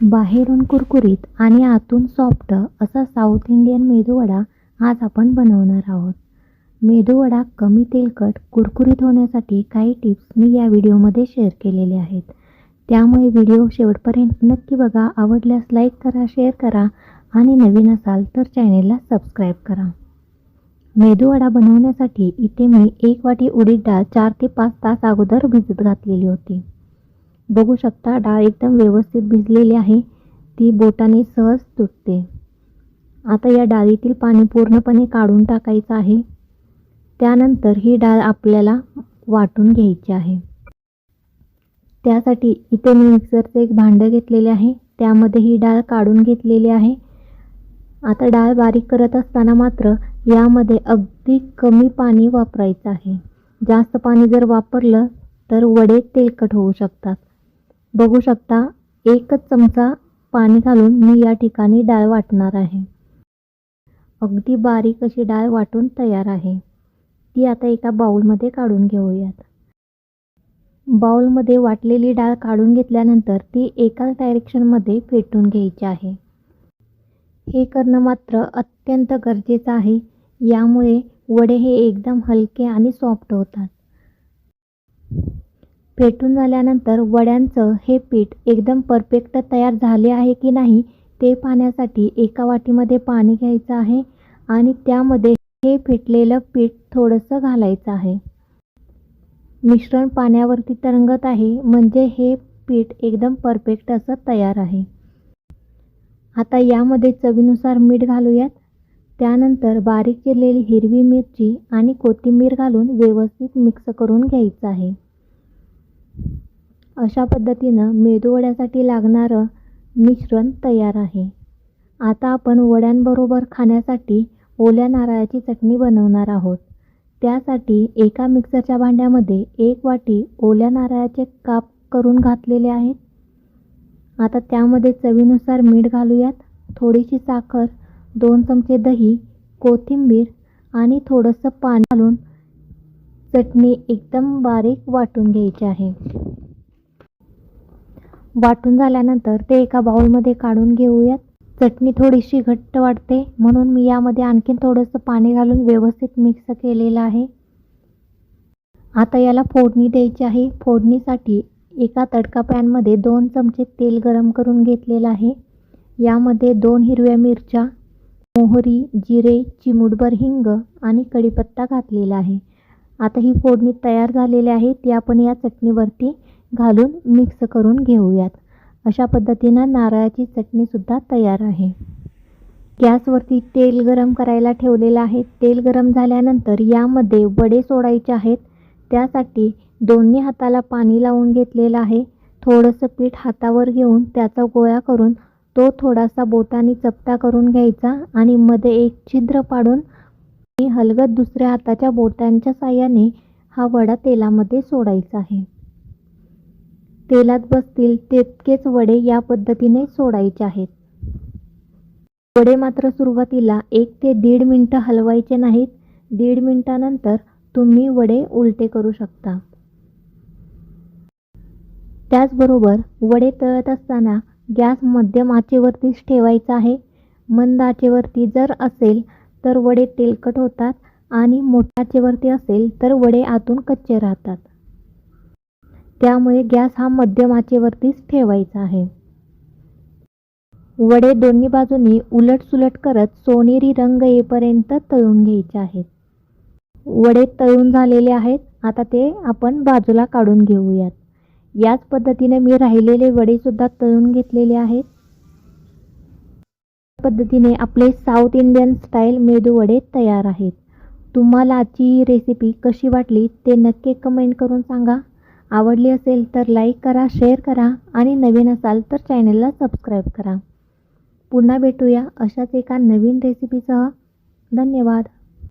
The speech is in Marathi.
बाहेरून कुरकुरीत आणि आतून सॉफ्ट असा साऊथ इंडियन मेदूवडा आज आपण बनवणार आहोत. मेदूवडा कमी तेलकट कुरकुरीत होण्यासाठी काही टिप्स मी या व्हिडिओमध्ये शेअर केलेले आहेत. त्यामुळे व्हिडिओ शेवटपर्यंत नक्की बघा आवडल्यास लाईक करा शेअर करा आणि नवीन असाल तर चॅनेलला सबस्क्राईब करा. मेदूवडा बनवण्यासाठी इथे मी एक वाटी उडीद डाळ चार ते पाच तास अगोदर भिजत घातलेली होती. बघू शकता डाळ एकदम व्यवस्थित भिजलेली आहे ती बोटाने सहज तुटते. आता या डाळीतील पाणी पूर्णपणे काढून टाकायचं आहे. त्यानंतर ही डाळ आपल्याला वाटून घ्यायची आहे. त्यासाठी इथे मी मिक्सरचं एक भांडं घेतलेले आहे त्यामध्ये ही डाळ काढून घेतलेली आहे. आता डाळ बारीक करत असताना मात्र यामध्ये अगदी कमी पाणी वापरायचं आहे. जास्त पाणी जर वापरलं तर वडे तेलकट होऊ शकतात. बघू शकता एकच चमचा पाणी घालून मी या ठिकाणी डाळ वाटणार आहे. अगदी बारीक अशी डाळ वाटून तयार आहे. ती आता एका बाउलमध्ये काढून घेऊयात. बाऊलमध्ये वाटलेली डाळ काढून घेतल्यानंतर ती एकाच डायरेक्शनमध्ये फेटून घ्यायची आहे. हे करणं मात्र अत्यंत गरजेचं आहे. यामुळे वडे हे एकदम हलके आणि सॉफ्ट होतात. फेटून झाल्यानंतर वड्यांचं हे पीठ एकदम परफेक्ट तयार झाले आहे की नाही ते पाहण्यासाठी एका वाटीमध्ये पाणी घ्यायचं आहे आणि त्यामध्ये हे फेटलेलं पीठ थोडंसं घालायचं आहे. मिश्रण पाण्यावरती तरंगत आहे म्हणजे हे पीठ एकदम परफेक्ट असं तयार आहे. आता यामध्ये चवीनुसार मीठ घालूयात. त्यानंतर बारीक चिरलेली हिरवी मिरची आणि कोथिंबीर घालून व्यवस्थित मिक्स करून घ्यायचं आहे. अशा पद्धतीनं मेदूवड्यासाठी लागणारं मिश्रण तयार आहे. आता आपण वड्यांबरोबर खाण्यासाठी ओल्या नारळाची चटणी बनवणार आहोत. त्यासाठी एका मिक्सरच्या भांड्यामध्ये एक वाटी ओल्या नारळाचे काप करून घातलेले आहेत. आता त्यामध्ये चवीनुसार मीठ घालूयात. थोडीशी साखर दोन चमचे दही कोथिंबीर आणि थोडंसं पाणी घालून चटणी एकदम बारीक वाटून घ्यायची आहे. वाटून झाल्यानंतर ते एका बाउलमध्ये काढून घेऊयात. चटणी थोडीशी घट्ट वाटते म्हणून मी यामध्ये आणखीन थोडंसं पाणी घालून व्यवस्थित मिक्स केलेलं आहे. आता याला फोडणी द्यायची आहे. फोडणीसाठी एका तडका पॅनमध्ये दोन चमचे तेल गरम करून घेतलेलं आहे. यामध्ये दोन हिरव्या मिरच्या मोहरी जिरे चिमूटभर हिंग आणि कढीपत्ता घातलेला आहे. आता ही फोडणी तयार झालेली आहे ती आपण या चटणीवरती घालून मिक्स करून घेऊयात. अशा पद्धतीनं नारळाची चटणीसुद्धा तयार आहे. गॅसवरती तेल गरम करायला ठेवलेलं आहे. तेल गरम झाल्यानंतर यामध्ये वडे सोडायचे आहेत. त्यासाठी दोन्ही हाताला पाणी लावून घेतलेलं आहे. थोडंसं पीठ हातावर घेऊन त्याचा गोळा करून तो थोडासा बोटाने चपटा करून घ्यायचा आणि मध्ये एक छिद्र पाडून हलगत दुसऱ्या हाताच्या बोटांच्या साह्याने हा वडा तेलामध्ये सोडायचा आहे. तेलात बसतील तितकेच वडे या पद्धतीने सोडायचे आहेत. वडे मात्र सुरुवातीला एक ते दीड मिनटं हलवायचे नाहीत. दीड मिनटानंतर तुम्ही वडे उलटे करू शकता. त्याचबरोबर वडे तळत असताना गॅस मध्यम आचेवरतीच ठेवायचा आहे. मंद आचेवरती जर असेल तर वडे तेलकट होतात आणि मोठ्या आचेवरती असेल तर वडे आतून कच्चे राहतात. त्यामुळे गॅस हा मध्यम आचेवरतीच ठेवायचा आहे. वडे दोन्ही बाजूनी उलट सुलट करत सोनेरी रंग येईपर्यंत तळून घ्यायचे आहेत. वडे तळून झालेले आहेत. आता ते आपण बाजूला काढून घेऊयात. याच पद्धतीने मी राहिलेले वडेसुद्धा तळून घेतलेले आहेत. पद्धतीने आपले साऊथ इंडियन स्टाईल मेदू वडे तयार आहेत. तुम्हाला आजची ही रेसिपी कशी वाटली ते नक्की कमेंट करून सांगा. आवडली असेल तर लाईक करा शेअर करा आणि नवीन असाल तर चॅनलला सबस्क्राईब करा. पुन्हा भेटूया अशाच एका नवीन रेसिपीसह धन्यवाद.